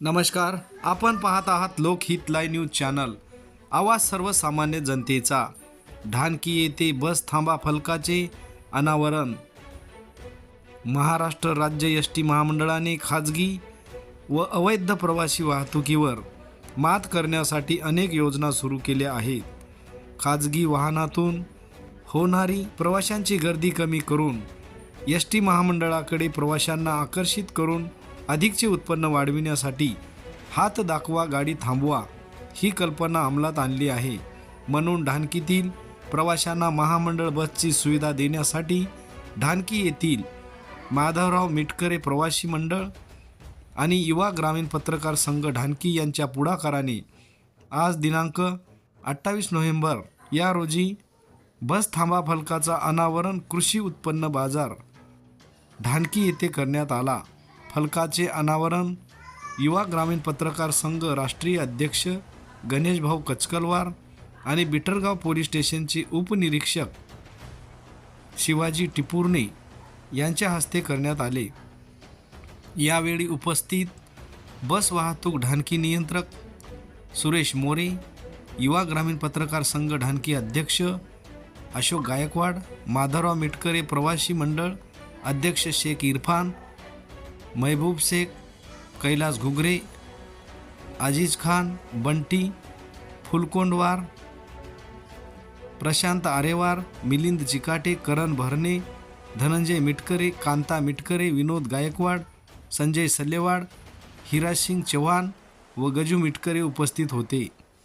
नमस्कार. आपण पाहत आहात लोकहित लाय न्यूज चॅनल. आवाज सर्वसामान्य जनतेचा. ढानकी येथे बस थांबा फलकाचे अनावरण. महाराष्ट्र राज्य एस टी महामंडळाने खाजगी व अवैध प्रवासी वाहतुकीवर मात करण्यासाठी अनेक योजना सुरू केल्या आहेत. खाजगी वाहनातून होणारी प्रवाशांची गर्दी कमी करून एस टी महामंडळाकडे प्रवाशांना आकर्षित करून अधिकचे उत्पन्न वाढविण्यासाठी हात दाखवा गाडी थांबवा ही कल्पना अंमलात आणली आहे. म्हणून ढानकीतील प्रवाशांना महामंडळ बसची सुविधा देण्यासाठी ढानकी येथील माधवराव मिटकरे प्रवासी मंडळ आणि युवा ग्रामीण पत्रकार संघ ढानकी यांच्या पुढाकाराने आज दिनांक अठ्ठावीस नोव्हेंबर या रोजी बस थांबा फलकाचा अनावरण कृषी उत्पन्न बाजार ढानकी येथे करण्यात आला. फलकाचे अनावरण युवा ग्रामीण पत्रकार संघ राष्ट्रीय अध्यक्ष गणेश भाऊ कचकलवार आणि बिटरगाव पोलीस स्टेशनचे उपनिरीक्षक शिवाजी टिपूर्णे यांच्या हस्ते करण्यात आले. यावेळी उपस्थित बस वाहतूक ढानकी नियंत्रक सुरेश मोरे युवा ग्रामीण पत्रकार संघ ढानकी अध्यक्ष अशोक गायकवाड माधवराव मिटकरे प्रवासी मंडळ अध्यक्ष शेख इरफान महबूब शेख कैलास घुगरे अजीज खान बंटी फुलकोंडवार प्रशांत आरेवार मिलिंद चिकाटे करण भरणे धनंजय मिटकरे कांता मिटकरे विनोद गायकवाड संजय सल्लेवाड हिरासिंग चव्हाण व गजू मिटकरे उपस्थित होते.